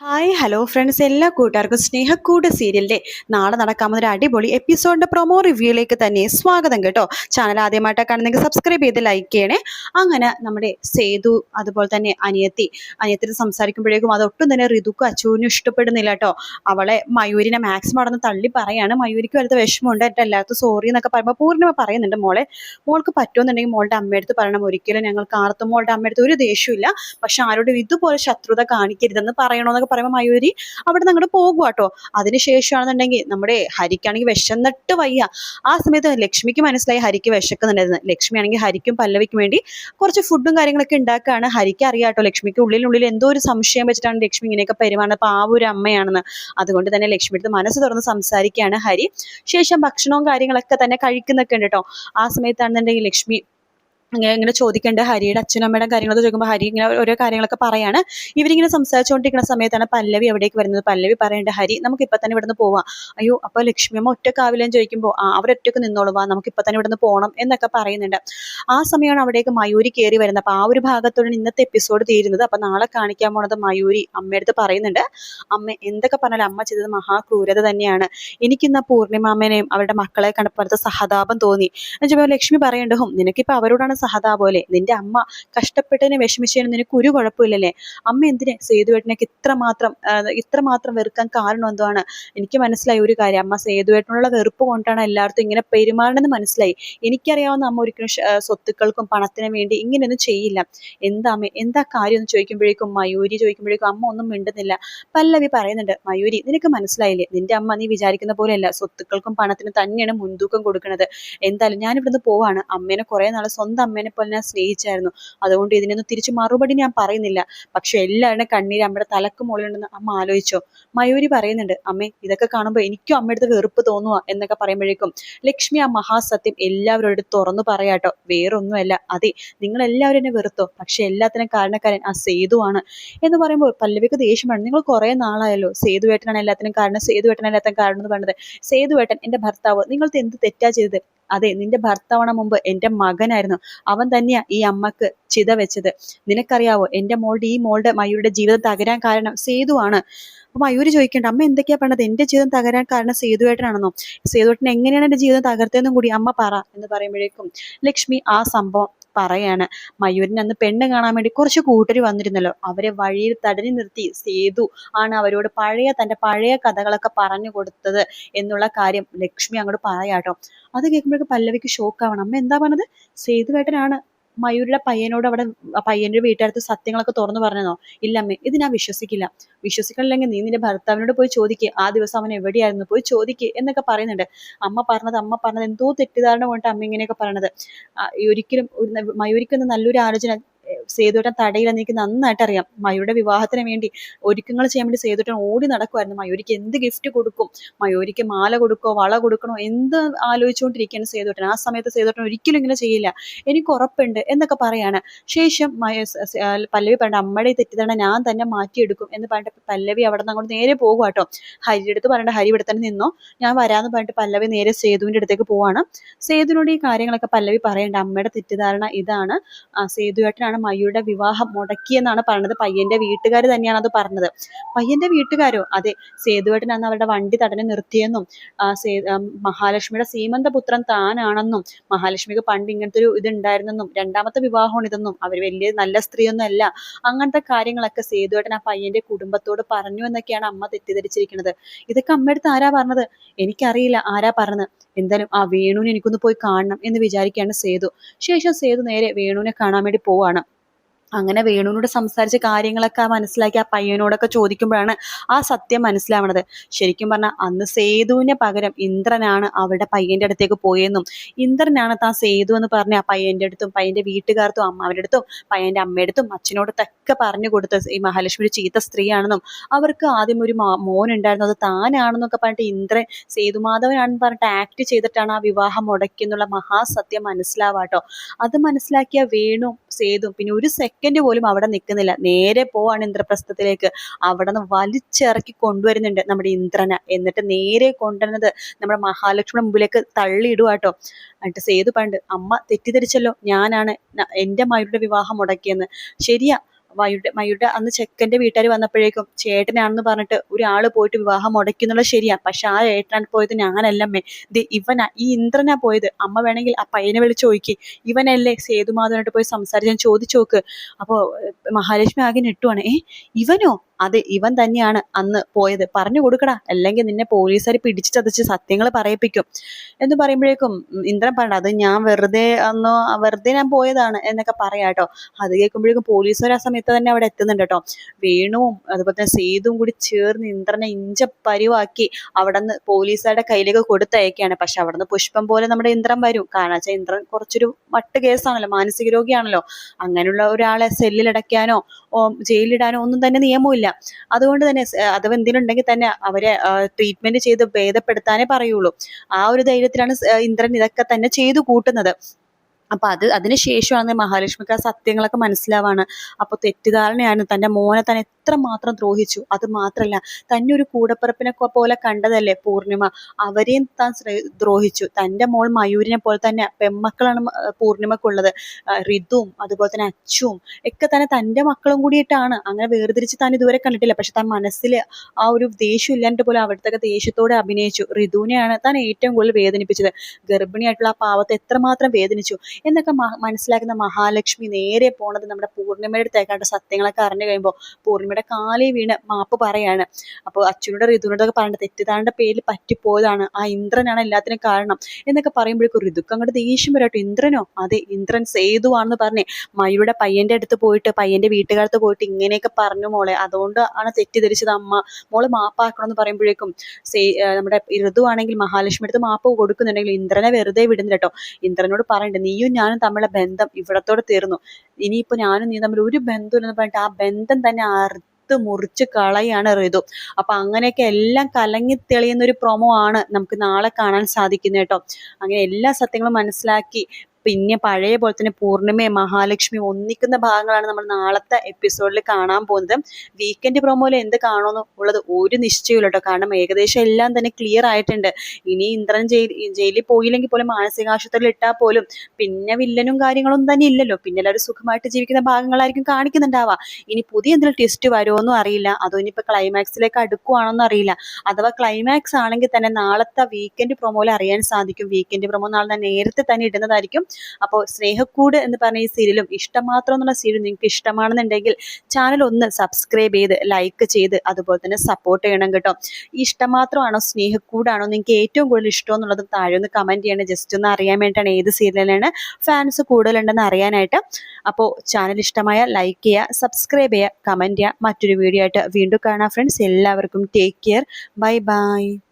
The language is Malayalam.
ഹായ് ഹലോ ഫ്രണ്ട്സ് എല്ലാ കൂട്ടുകാർക്കും സ്നേഹക്കൂട് സീരിയലിന്റെ നാളെ നടക്കാവുന്ന ഒരു അടിപൊളി എപ്പിസോഡിന്റെ പ്രൊമോ റിവ്യൂയിലേക്ക് തന്നെ സ്വാഗതം കേട്ടോ. ചാനൽ ആദ്യമായിട്ടൊക്കെ കാണുന്നെങ്കിൽ സബ്സ്ക്രൈബ് ചെയ്ത് ലൈക്ക് ചെയ്യണേ. അങ്ങനെ നമ്മുടെ സേതു അതുപോലെ തന്നെ അനിയത്തി അനിയത്തിന് സംസാരിക്കുമ്പോഴേക്കും അതൊട്ടും തന്നെ ഋതുക്കും അച്ചുവിനും ഇഷ്ടപ്പെടുന്നില്ല കേട്ടോ. അവളെ മയൂരിനെ മാക്സിമം അവിടെ നിന്ന് തള്ളി പറയാണ്. മയൂരിക്ക് വലുത് വിഷമമുണ്ട്. എന്റെ എല്ലാവർക്കും സോറി എന്നൊക്കെ പറയുമ്പോൾ പൂർണിമ പറയുന്നുണ്ട് മോളെ. മോൾക്ക് പറ്റുമെന്നുണ്ടെങ്കിൽ മോളുടെ അമ്മയടുത്ത് പറയണം. ഒരിക്കലും ഞങ്ങൾക്ക് ആർത്തും മോളുടെ അമ്മയടുത്ത് ഒരു ദേഷ്യമില്ല പക്ഷെ ആരോടും ഇതുപോലെ ശത്രുത കാണിക്കരുതെന്ന് പറയണമെന്നൊക്കെ പറയുമ്പോൾ മയൂരി അവിടെ നിന്ന് അങ്ങോട്ട് പോകുക കേട്ടോ അതിനുശേഷമാണെന്നുണ്ടെങ്കിൽ നമ്മുടെ ഹരിക്കാണെങ്കിൽ വിശന്നിട്ട് വയ്യ. ആ സമയത്ത് ലക്ഷ്മിക്ക് മനസ്സിലായി ഹരിക്ക് വിശക്കുന്നുണ്ടായിരുന്നു. ലക്ഷ്മി ആണെങ്കിൽ ഹരിക്കും പല്ലവിക്കും വേണ്ടി കുറച്ച് ഫുഡും കാര്യങ്ങളൊക്കെ ഉണ്ടാക്കുകയാണ്. ഹരിക്ക് അറിയാം കേട്ടോ ലക്ഷ്മിക്ക് ഉള്ളിലുള്ളിൽ എന്തോ ഒരു സംശയം വെച്ചിട്ടാണ് ലക്ഷ്മി ഇങ്ങനെയൊക്കെ പെരുമാറുന്നത്. അപ്പോൾ ആ ഒരു അമ്മയാണെന്ന്. അതുകൊണ്ട് തന്നെ ലക്ഷ്മി അടുത്ത് മനസ്സ് തുറന്ന് സംസാരിക്കുകയാണ് ഹരി. ശേഷം ഭക്ഷണവും കാര്യങ്ങളൊക്കെ തന്നെ കഴിക്കുന്നൊക്കെ ഉണ്ട് കേട്ടോ. ആ സമയത്താണെന്നുണ്ടെങ്കിൽ ലക്ഷ്മി ഇങ്ങനെ ഇങ്ങനെ ചോദിക്കേണ്ട ഹരിയുടെ അച്ഛനും അമ്മയുടെ കാര്യങ്ങളൊക്കെ ചോദിക്കുമ്പോൾ ഹരി ഇങ്ങനെ ഓരോ കാര്യങ്ങളൊക്കെ പറയാണ്. ഇവരിങ്ങനെ സംസാരിച്ചുകൊണ്ടിരിക്കുന്ന സമയത്താണ് പല്ലവി അവിടേക്ക് വരുന്നത്. പല്ലവി പറയേണ്ട ഹരി നമുക്ക് ഇപ്പം തന്നെ ഇവിടുന്ന് പോവാം. അയ്യോ അപ്പോൾ ലക്ഷ്മി അമ്മ ഒറ്റക്കാവില്ലെന്ന് ചോദിക്കുമ്പോൾ ആ അവരൊറ്റക്ക് നിന്നോളൂ വാ നമുക്ക് ഇപ്പം തന്നെ ഇവിടുന്ന് പോകണം എന്നൊക്കെ പറയുന്നുണ്ട്. ആ സമയമാണ് അവിടേക്ക് മയൂരി കയറി വരുന്നത്. അപ്പോൾ ആ ഒരു ഭാഗത്തോടെ ഇന്നത്തെ എപ്പിസോഡ് തീരുന്നത്. അപ്പം നാളെ കാണിക്കാൻ പോണത് മയൂരി അമ്മയടുത്ത് പറയുന്നുണ്ട്. അമ്മ എന്തൊക്കെ പറഞ്ഞാലും അമ്മ ചെയ്തത് മഹാക്രൂരത തന്നെയാണ്. എനിക്കിന്ന് ആ അവരുടെ മക്കളെ കണ്ടപ്പോഴത്തെ സഹതാപം തോന്നി. എന്നുവെച്ചാൽ ലക്ഷ്മി പറയേണ്ടതും ഹും നിനക്കിപ്പോൾ അവരോടാണ് സഹതാപോലെ നിന്റെ അമ്മ കഷ്ടപ്പെട്ടതിനെ വിഷമിച്ചതിന് നിനക്ക് ഒരു കുഴപ്പമില്ലല്ലേ? അമ്മ എന്തിനെ സേതുവേട്ടനൊക്കെ ഇത്രമാത്രം ഇത്രമാത്രം വെറുക്കാൻ കാരണം എന്തുവാണ്? എനിക്ക് മനസ്സിലായി ഒരു കാര്യം. അമ്മ സേതുവേട്ടനുള്ള വെറുപ്പ് കൊണ്ടാണ് എല്ലായിടത്തും ഇങ്ങനെ പെരുമാറണമെന്ന് മനസ്സിലായി. എനിക്കറിയാവുന്ന അമ്മ ഒരിക്കലും സ്വത്തുക്കൾക്കും പണത്തിനും വേണ്ടി ഇങ്ങനെയൊന്നും ചെയ്യില്ല. എന്താ അമ്മ എന്താ കാര്യം എന്ന് ചോദിക്കുമ്പോഴേക്കും മയൂരി ചോദിക്കുമ്പോഴേക്കും അമ്മ ഒന്നും മിണ്ടുന്നില്ല. പല്ലവി പറയുന്നുണ്ട് മയൂരി നിനക്ക് മനസ്സിലായില്ലേ? നിന്റെ അമ്മ നീ വിചാരിക്കുന്ന പോലെയല്ല. സ്വത്തുക്കൾക്കും പണത്തിനും തന്നെയാണ് മുൻതൂക്കം കൊടുക്കുന്നത് എന്തായാലും ഞാനിവിടുന്ന് പോവാണ്. അമ്മേനെ കുറെ നാൾ സ്വന്തം അമ്മേനെ പോലെ ഞാൻ സ്നേഹിച്ചായിരുന്നു. അതുകൊണ്ട് ഇതിനൊന്നും തിരിച്ചു മറുപടി ഞാൻ പറയുന്നില്ല. പക്ഷെ എല്ലാവരുടെ കണ്ണീര് അമ്മയുടെ തലക്ക് മുകളിലുണ്ടെന്ന് അമ്മ ആലോചിച്ചോ. മയൂരി പറയുന്നുണ്ട് അമ്മേ ഇതൊക്കെ കാണുമ്പോൾ എനിക്കും അമ്മയുടെ വെറുപ്പ് തോന്നുക എന്നൊക്കെ പറയുമ്പോഴേക്കും ലക്ഷ്മി ആ മഹാസത്യം എല്ലാവരോട് തുറന്നു പറയാട്ടോ. വേറൊന്നുമല്ല. അതെ നിങ്ങൾ എല്ലാവരും എന്നെ വെറുത്തോ. പക്ഷെ എല്ലാത്തിനും കാരണക്കാരൻ ആ സേതുവാണ് എന്ന് പറയുമ്പോൾ പല്ലവിക്ക് ദേഷ്യമാണ് നിങ്ങൾ കുറെ നാളായല്ലോ സേതുവേട്ടനാണ് എല്ലാത്തിനും കാരണം. സേതുവേട്ടനാണ് എല്ലാത്തിനും കാരണം എന്ന് പറഞ്ഞത്. സേതുവേട്ടൻ എന്റെ ഭർത്താവ്. നിങ്ങൾക്ക് എന്ത് തെറ്റാ ചെയ്തത്? അതെ നിന്റെ ഭർത്താവണ മുമ്പ് എന്റെ മകനായിരുന്നു. അവൻ തന്നെയാ ഈ അമ്മയ്ക്ക് ചിത വെച്ചത്. നിനക്കറിയാവോ എന്റെ മോളുടെ ഈ മോളുടെ മയൂരുടെ ജീവിതം തകരാൻ കാരണം സേതുവാണ് അപ്പൊ മയൂര് ചോദിക്കേണ്ട അമ്മ എന്തൊക്കെയാ പറഞ്ഞത് എന്റെ ജീവിതം തകരാൻ കാരണം സേതുവേട്ടനാണെന്നോ? സേതുവേട്ടൻ എങ്ങനെയാണ് എന്റെ ജീവിതം തകർത്തതെന്നും കൂടി അമ്മ പറ എന്ന് പറയുമ്പോഴേക്കും ലക്ഷ്മി ആ സംഭവം പറയാണ്. മയൂരിന് അന്ന് പെണ്ണ് കാണാൻ വേണ്ടി കുറച്ച് കൂട്ടര് വന്നിരുന്നല്ലോ. അവരെ വഴിയിൽ തടഞ്ഞു നിർത്തി സേതു ആണ് അവരോട് പഴയ തന്റെ പഴയ കഥകളൊക്കെ പറഞ്ഞു കൊടുത്തത് എന്നുള്ള കാര്യം ലക്ഷ്മി അങ്ങോട്ട് പറയാട്ടോ. അത് കേൾക്കുമ്പോഴേക്കും പല്ലവിക്ക് ഷോക്ക് ആവണം. അമ്മ എന്താ പറഞ്ഞത്? സേതുവേട്ടനാണ് മയൂരിയുടെ പയ്യനോട് അവിടെ പയ്യന്റെ വീട്ടുകാരത്ത് സത്യങ്ങളൊക്കെ തുറന്നു പറഞ്ഞതോ. ഇല്ല അമ്മേ ഇത് ഞാൻ വിശ്വസിക്കില്ല. വിശ്വസിക്കണില്ലെങ്കിൽ നീ നിന്റെ ഭർത്താവിനോട് പോയി ചോദിക്കുക ആ ദിവസം അവൻ എവിടെയായിരുന്നു? പോയി ചോദിക്കുക എന്നൊക്കെ പറയുന്നുണ്ട്. അമ്മ പറഞ്ഞത് അമ്മ പറഞ്ഞത് എന്തോ തെറ്റിദ്ധാരണ കൊണ്ടിട്ട് അമ്മ ഇങ്ങനെയൊക്കെ പറയണത്. ഒരിക്കലും ഒരു മയൂരിക്കൊന്ന് നല്ലൊരു ആലോചന സേതുവേട്ടൻ തടയില്ലെന്ന് എനിക്ക് നന്നായിട്ട് അറിയാം മയൂരിയുടെ വിവാഹത്തിന് വേണ്ടി ഒരുക്കങ്ങൾ ചെയ്യാൻ വേണ്ടി സേതുവേട്ടൻ ഓടി നടക്കുമായിരുന്നു മയൂരിക്ക് എന്ത് ഗിഫ്റ്റ് കൊടുക്കും? മയൂരിക്ക് മാല കൊടുക്കോ വള കൊടുക്കണോ എന്ത് ആലോചിച്ചുകൊണ്ടിരിക്കുകയാണ് സേതുവേട്ടൻ. ആ സമയത്ത് സേതുവേട്ടൻ ഒരിക്കലും ഇങ്ങനെ ചെയ്യില്ല. എനിക്ക് ഉറപ്പുണ്ട് എന്നൊക്കെ പറയാണ്. ശേഷം പല്ലവി പറഞ്ഞ അമ്മയുടെ തെറ്റിദ്ധരണ ഞാൻ തന്നെ മാറ്റിയെടുക്കും എന്ന് പറഞ്ഞിട്ട് പല്ലവി അവിടെ നിന്ന് അങ്ങോട്ട് നേരെ പോകുക കേട്ടോ ഹരിയുടെ അടുത്ത് പറഞ്ഞിട്ട് ഹരി ഇവിടെ തന്നെ നിന്നോ ഞാൻ വരാമെന്ന് പറഞ്ഞിട്ട് പല്ലവി നേരെ സേതുവിന്റെ അടുത്തേക്ക് പോവാണ്. സേതുവിനോട് ഈ കാര്യങ്ങളൊക്കെ പല്ലവി പറയേണ്ട അമ്മയുടെ തെറ്റിദ്ധാരണ ഇതാണ്. ആ സേതുവേട്ടനാണ് മയൂരുടെ വിവാഹം മുടക്കിയെന്നാണ് പറഞ്ഞത് പയ്യന്റെ വീട്ടുകാർ തന്നെയാണ് അത് പറഞ്ഞത്. പയ്യന്റെ വീട്ടുകാരോ? അതെ സേതുവേട്ടൻ അന്ന് അവരുടെ വണ്ടി തടഞ്ഞു നിർത്തിയെന്നും മഹാലക്ഷ്മിയുടെ സീമന്തപുത്രൻ താനാണെന്നും മഹാലക്ഷ്മിക്ക് പണ്ട് ഇങ്ങനത്തെ ഒരു ഇതുണ്ടായിരുന്നെന്നും രണ്ടാമത്തെ വിവാഹമാണ് ഇതെന്നും അവർ വലിയ നല്ല സ്ത്രീയൊന്നും അല്ല. അങ്ങനത്തെ കാര്യങ്ങളൊക്കെ സേതുവേട്ടൻ ആ പയ്യന്റെ കുടുംബത്തോട് പറഞ്ഞു എന്നൊക്കെയാണ് അമ്മ തെറ്റിദ്ധരിച്ചിരിക്കുന്നത് ഇതൊക്കെ അമ്മയടുത്ത് ആരാ പറഞ്ഞത്? എനിക്കറിയില്ല ആരാ പറഞ്ഞത്. എന്തായാലും ആ വേണുവിനെ എനിക്കൊന്ന് പോയി കാണണം എന്ന് വിചാരിക്കുകയാണ് സേതു. ശേഷം സേതു നേരെ വേണുവിനെ കാണാൻ വേണ്ടി പോവാണ്. അങ്ങനെ വേണുവിനോട് സംസാരിച്ച കാര്യങ്ങളൊക്കെ മനസ്സിലാക്കി ആ പയ്യനോടൊക്കെ ചോദിക്കുമ്പോഴാണ് ആ സത്യം മനസ്സിലാവണത്. ശരിക്കും പറഞ്ഞാൽ അന്ന് സേതുവിന് പകരം ഇന്ദ്രനാണ് അവരുടെ പയ്യന്റെ അടുത്തേക്ക് പോയെന്നും ഇന്ദ്രനാണ് താൻ സേതു എന്ന് പറഞ്ഞ ആ പയ്യന്റെ അടുത്തും പയ്യന്റെ വീട്ടുകാർത്തും അമ്മാവന്റെ അടുത്തും പയ്യന്റെ അമ്മയടുത്തും അച്ഛനോടത്തൊക്കെ പറഞ്ഞു കൊടുത്ത ഈ മഹാലക്ഷ്മി ചീത്ത സ്ത്രീയാണെന്നും അവർക്ക് ആദ്യം ഒരു മോൻ ഉണ്ടായിരുന്നു അത് താനാണെന്നൊക്കെ പറഞ്ഞിട്ട് ഇന്ദ്രൻ സേതുമാധവനാണെന്ന് പറഞ്ഞിട്ട് ആക്ട് ചെയ്തിട്ടാണ് ആ വിവാഹം മുടക്കിയെന്നുള്ള മഹാസത്യം മനസ്സിലാവാട്ടോ. അത് മനസ്സിലാക്കിയ വേണു സേതു പിന്നെ ഒരു സെക്കൻഡ് പോലും അവിടെ നിൽക്കുന്നില്ല നേരെ പോവാണ് ഇന്ദ്രപ്രസ്ഥത്തിലേക്ക്. അവിടെ നിന്ന് വലിച്ചിറക്കി കൊണ്ടുവരുന്നുണ്ട് നമ്മുടെ ഇന്ദ്രന. എന്നിട്ട് നേരെ കൊണ്ടുവരുന്നത് നമ്മുടെ മഹാലക്ഷ്മിയുടെ മുമ്പിലേക്ക് തള്ളിയിടുവാട്ടോ. എന്നിട്ട് സേതു പണ്ട് അമ്മ തെറ്റിദ്ധരിച്ചല്ലോ. ഞാനാണ് എന്റെ മകളുടെ വിവാഹം മുടക്കിയെന്ന്. ശരിയാ മയുടെ മയുടെ അന്ന് ചെക്കന്റെ വീട്ടുകാർ വന്നപ്പോഴേക്കും ചേട്ടനാണെന്ന് പറഞ്ഞിട്ട് ഒരാൾ പോയിട്ട് വിവാഹം മുടക്കുന്നുള്ള ശരിയാ. പക്ഷെ ആ ഏട്ടനാണ് പോയത് ഞാനല്ലമ്മേ ദേ ഇവനാ ഈ ഇന്ദ്രനാ പോയത്. അമ്മ വേണമെങ്കിൽ ആ പയ്യനെ വിളിച്ച് ചോദിക്ക്. ഇവനല്ലേ സേതുമാധവനായിട്ട് പോയി സംസാരിച്ച് ഞാൻ ചോദിച്ചു നോക്ക്. അപ്പോൾ മഹാലക്ഷ്മി ആകെ ഞെട്ടുവാണ്. ഏ ഇവനോ? അതെ ഇവൻ തന്നെയാണ് അന്ന് പോയത്. പറഞ്ഞു കൊടുക്കടാ അല്ലെങ്കിൽ നിന്നെ പോലീസുകാർ പിടിച്ചു ചതച്ച് സത്യങ്ങൾ പറയിപ്പിക്കും. എന്ന് പറയുമ്പോഴേക്കും ഇന്ദ്രൻ പറഞ്ഞു അത് ഞാൻ വെറുതെ അന്നോ വെറുതെ ഞാൻ പോയതാണ് എന്നൊക്കെ പറയാട്ടോ അത് കേൾക്കുമ്പോഴേക്കും പോലീസുകാർ ആ സമയത്ത് തന്നെ അവിടെ എത്തുന്നുണ്ട് കേട്ടോ വേണുവും അതുപോലെ തന്നെ സേതുവും കൂടി ചേർന്ന് ഇന്ദ്രനെ ഇഞ്ച പരിവാക്കി അവിടെ നിന്ന് പോലീസുകാരുടെ കയ്യിലേക്ക് കൊടുത്തയക്കുകയാണ്. പക്ഷെ അവിടെ നിന്ന് പുഷ്പം പോലെ നമ്മുടെ ഇന്ദ്രൻ വരും. കാരണം വെച്ചാൽ ഇന്ദ്രൻ കുറച്ചൊരു വട്ട് കേസാണല്ലോ മാനസിക രോഗിയാണല്ലോ. അങ്ങനെയുള്ള ഒരാളെ സെല്ലിലടയ്ക്കാനോ ജയിലിടാനോ ഒന്നും തന്നെ നിയമമില്ല. അതുകൊണ്ട് തന്നെ അഥവാ എന്തിനുണ്ടെങ്കിൽ തന്നെ അവരെ ട്രീറ്റ്മെന്റ് ചെയ്ത് ഭേദപ്പെടുത്താനേ പറയുള്ളൂ. ആ ഒരു ധൈര്യത്തിലാണ് ഇന്ദ്രൻ ഇതൊക്കെ തന്നെ ചെയ്തു കൂട്ടുന്നത്. അപ്പൊ അത് അതിന് ശേഷമാണ് മഹാലക്ഷ്മിക്ക് ആ സത്യങ്ങളൊക്കെ മനസ്സിലാവാണ്. അപ്പൊ തെറ്റിദ്ധാരണയാണ് തന്റെ മോനെ താൻ എത്രമാത്രം ദ്രോഹിച്ചു. അത് മാത്രല്ല തന്നെ ഒരു കൂടപ്പിറപ്പിനെ പോലെ കണ്ടതല്ലേ പൂർണിമ? അവരെയും താൻ ദ്രോഹിച്ചു. തന്റെ മോൾ മയൂരിനെ പോലെ തന്നെ പെമ്മക്കളാണ് പൂർണിമക്കുള്ളത്. ഋതുവും അതുപോലെ തന്നെ അച്ചും ഒക്കെ തന്നെ തന്റെ മക്കളും കൂടിയിട്ടാണ്. അങ്ങനെ വേർതിരിച്ച് താൻ ഇതുവരെ കണ്ടിട്ടില്ല. പക്ഷെ താൻ മനസ്സിൽ ആ ഒരു ദേഷ്യം ഇല്ലാണ്ട് പോലും അവിടുത്തെ ദേഷ്യത്തോടെ അഭിനയിച്ചു. ഋതുവിനെയാണ് താൻ ഏറ്റവും കൂടുതൽ വേദനിപ്പിച്ചത്. ഗർഭിണിയായിട്ടുള്ള ആ പാവത്തെ എത്രമാത്രം വേദനിച്ചു? എന്നൊക്കെ മനസ്സിലാക്കുന്ന മഹാലക്ഷ്മി നേരെ പോണത് നമ്മുടെ പൂർണിമയുടെ അടുത്തേക്കാണ്ട് സത്യങ്ങളൊക്കെ അറിഞ്ഞു കഴിയുമ്പോൾ പൂർണിമയുടെ കാലിൽ വീണ് മാപ്പ് പറയാണ്. അപ്പോൾ അച്ഛനോട് ഋതുവിനോടൊക്കെ പറയേണ്ട തെറ്റിദ്ധാരണയുടെ പേരിൽ പറ്റിപ്പോയതാണ്. ആ ഇന്ദ്രനാണ് എല്ലാത്തിനും കാരണം എന്നൊക്കെ പറയുമ്പോഴേക്കും ഋതുക്ക് അങ്ങോട്ട് ദേഷ്യം വരാട്ടോ ഇന്ദ്രനോ? അതെ ഇന്ദ്രൻ സേതുവാണെന്ന് പറഞ്ഞേ. മയുടെ പയ്യന്റെ അടുത്ത് പോയിട്ട് പയ്യന്റെ വീട്ടുകാരത്ത് പോയിട്ട് ഇങ്ങനെയൊക്കെ പറഞ്ഞു മോളെ. അതുകൊണ്ട് ആണ് തെറ്റിദ്ധരിച്ചത് അമ്മ. മോൾ മാപ്പാക്കണം എന്ന് പറയുമ്പോഴേക്കും സേ നമ്മുടെ ഋതു ആണെങ്കിൽ മഹാലക്ഷ്മി അടുത്ത് മാപ്പ് കൊടുക്കുന്നുണ്ടെങ്കിൽ ഇന്ദ്രനെ വെറുതെ വിടുന്നില്ല കേട്ടോ. ഇന്ദ്രനോട് പറയണ്ട നീയും ഞാനും തമ്മിലുള്ള ബന്ധം ഇവിടത്തോടെ തീർന്നു. ഇനിയിപ്പോ ഞാനും നീ തമ്മിൽ ഒരു ബന്ധമില്ലെന്ന് പറഞ്ഞിട്ട് ആ ബന്ധം തന്നെ അറുത്ത് മുറിച്ച് കളയാണ് ഋതു അപ്പൊ അങ്ങനെയൊക്കെ എല്ലാം കലങ്ങി തെളിയുന്ന ഒരു പ്രൊമോ ആണ് നമുക്ക് നാളെ കാണാൻ സാധിക്കുന്നത് കേട്ടോ. അങ്ങനെ എല്ലാ സത്യങ്ങളും മനസ്സിലാക്കി പിന്നെ പഴയ പോലെ തന്നെ പൂർണിമയും മഹാലക്ഷ്മിയും ഒന്നിക്കുന്ന ഭാഗങ്ങളാണ് നമ്മൾ നാളത്തെ എപ്പിസോഡിൽ കാണാൻ പോകുന്നത്. വീക്കെൻഡ് പ്രൊമോയിൽ എന്ത് കാണുമെന്ന് ഉള്ളത് ഒരു നിശ്ചയമില്ല കേട്ടോ. കാരണം ഏകദേശം എല്ലാം തന്നെ ക്ലിയർ ആയിട്ടുണ്ട്. ഇനി ഇന്ദ്രൻ ജയിൽ ജയിലിൽ പോയില്ലെങ്കിൽ പോലും മാനസികാശുപത്രിയിൽ ഇട്ടാൽ പോലും പിന്നെ വില്ലനും കാര്യങ്ങളൊന്നും തന്നെ ഇല്ലല്ലോ. പിന്നെ എല്ലാവരും സുഖമായിട്ട് ജീവിക്കുന്ന ഭാഗങ്ങളായിരിക്കും കാണിക്കുന്നുണ്ടാവുക. ഇനി പുതിയ എന്തെങ്കിലും ട്വിസ്റ്റ് വരുമോന്നും അറിയില്ല. അതോ ഇനിയിപ്പോൾ ക്ലൈമാക്സിലേക്ക് അടുക്കുവാണോന്നും അറിയില്ല. അഥവാ ക്ലൈമാക്സ് ആണെങ്കിൽ തന്നെ നാളത്തെ വീക്കെൻഡ് പ്രൊമോയിൽ അറിയാൻ സാധിക്കും. വീക്കെൻഡ് പ്രൊമോ നാളെ നേരത്തെ തന്നെ ഇടുന്നതായിരിക്കും. അപ്പോൾ സ്നേഹക്കൂട് എന്ന് പറഞ്ഞ ഈ സീരിയലും ഇഷ്ടം മാത്രം എന്നുള്ള സീരിയൽ നിങ്ങൾക്ക് ഇഷ്ടമാണെന്നുണ്ടെങ്കിൽ ചാനൽ ഒന്ന് സബ്സ്ക്രൈബ് ചെയ്ത് ലൈക്ക് ചെയ്ത് അതുപോലെ തന്നെ സപ്പോർട്ട് ചെയ്യണം കേട്ടോ. ഈ ഇഷ്ടം മാത്രമാണോ സ്നേഹക്കൂടാണോ നിങ്ങൾക്ക് ഏറ്റവും കൂടുതൽ ഇഷ്ടം എന്നുള്ളത് താഴെ ഒന്ന് കമന്റ് ചെയ്യണം. ജസ്റ്റ് ഒന്ന് അറിയാൻ വേണ്ടിയിട്ടാണ് ഏത് സീരിയലിലാണ് ഫാൻസ് കൂടുതലുണ്ടെന്ന് അറിയാനായിട്ട്. അപ്പോൾ ചാനൽ ഇഷ്ടമായ ലൈക്ക് ചെയ്യുക സബ്സ്ക്രൈബ് ചെയ്യുക കമന്റ് ചെയ്യുക. മറ്റൊരു വീഡിയോ ആയിട്ട് വീണ്ടും കാണാം ഫ്രണ്ട്സ് എല്ലാവർക്കും ടേക്ക് കെയർ ബൈ ബൈ